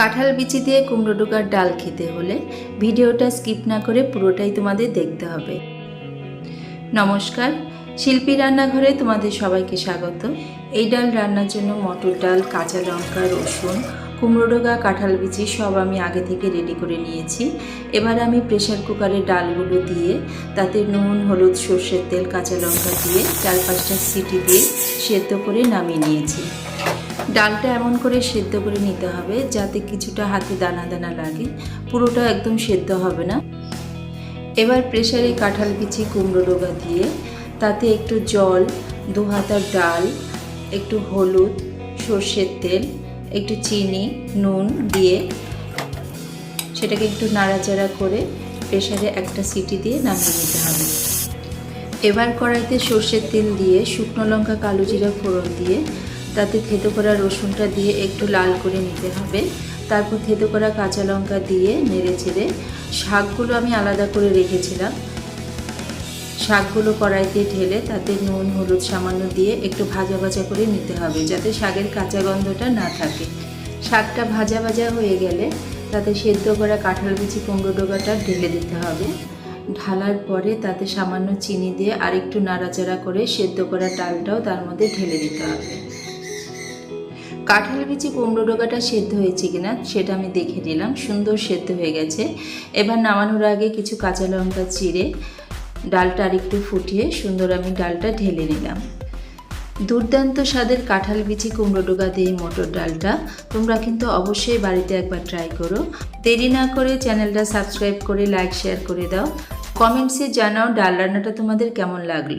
কাঁঠাল বিচি দিয়ে কুমড়ো ডোকার ডাল খেতে হলে ভিডিওটা স্কিপ না করে পুরোটাই তোমাদের দেখতে হবে। নমস্কার, শিল্পী রান্নাঘরে তোমাদের সবাইকে স্বাগত। এই ডাল রান্নার জন্য মটর ডাল, কাঁচা লঙ্কা, রসুন, কুমড়ো ডোকা, কাঁঠাল বিচি সব আমি আগে থেকে রেডি করে নিয়েছি। এবার আমি প্রেশার কুকারে ডালগুলো দিয়ে তাতে নুন, হলুদ, সর্ষের তেল, কাঁচা লঙ্কা দিয়ে চার পাঁচটা সিটি দিয়ে সেদ্ধ করে নামিয়ে নিয়েছি। ডালটা এমন করে সেদ্ধ করে নিতে হবে যাতে কিছুটা হাতে দানা দানা লাগে। পুরোটা একদম সেদ্ধ হবে না। এবার প্রেশারে কাঁঠাল বিচি কুমড়ো ডোগা দিয়ে তাতে একটু জল, দু হাতার ডাল, একটু হলুদ, সর্ষের তেল, একটু চিনি, নুন দিয়ে সেটাকে একটু নাড়াচাড়া করে প্রেশারে একটা সিটি দিয়ে নামিয়ে নিতে হবে। এবার কড়াইতে সর্ষের তেল দিয়ে শুকনো লঙ্কা কালো জিরা ফোড়ন দিয়ে তাতে থেতো করা রসুনটা দিয়ে একটু লাল করে নিতে হবে। তারপর থেতো করা কাঁচা লঙ্কা দিয়ে নেড়ে চেড়ে শাকগুলো আমি আলাদা করে রেখেছিলাম। শাকগুলো কড়াইতে ঢেলে তাতে নুন, হলুদ সামান্য দিয়ে একটু ভাজা ভাজা করে নিতে হবে যাতে শাকের কাঁচা গন্ধটা না থাকে। শাকটা ভাজা ভাজা হয়ে গেলে তাতে সেদ্ধ করা কাঁঠাল বিচি কুমড়ো ডোকাটা ঢেলে দিতে হবে। ঢালার পরে তাতে সামান্য চিনি দিয়ে আরেকটু নাড়াচাড়া করে সেদ্ধ করা ডালটাও তার মধ্যে ঢেলে দিতে হবে। কাঁঠাল বিচি কুমড়ো ডোকাটা সেদ্ধ হয়েছে কিনা সেটা আমি দেখে নিলাম। সুন্দর সেদ্ধ হয়ে গেছে। এবার নামানোর আগে কিছু কাঁচা লঙ্কা চিড়ে, ডালটা আরেকটু ফুটিয়ে সুন্দর আমি ডালটা ঢেলে নিলাম। দুর্দান্ত স্বাদের কাঁঠাল বিচি কুমড়ো ডোকা দিয়ে মোটর ডালটা তোমরা কিন্তু অবশ্যই বাড়িতে একবার ট্রাই করো। দেরি না করে চ্যানেলটা সাবস্ক্রাইব করে লাইক শেয়ার করে দাও। কমেন্টসে জানাও ডাল রান্নাটা তোমাদের কেমন লাগল।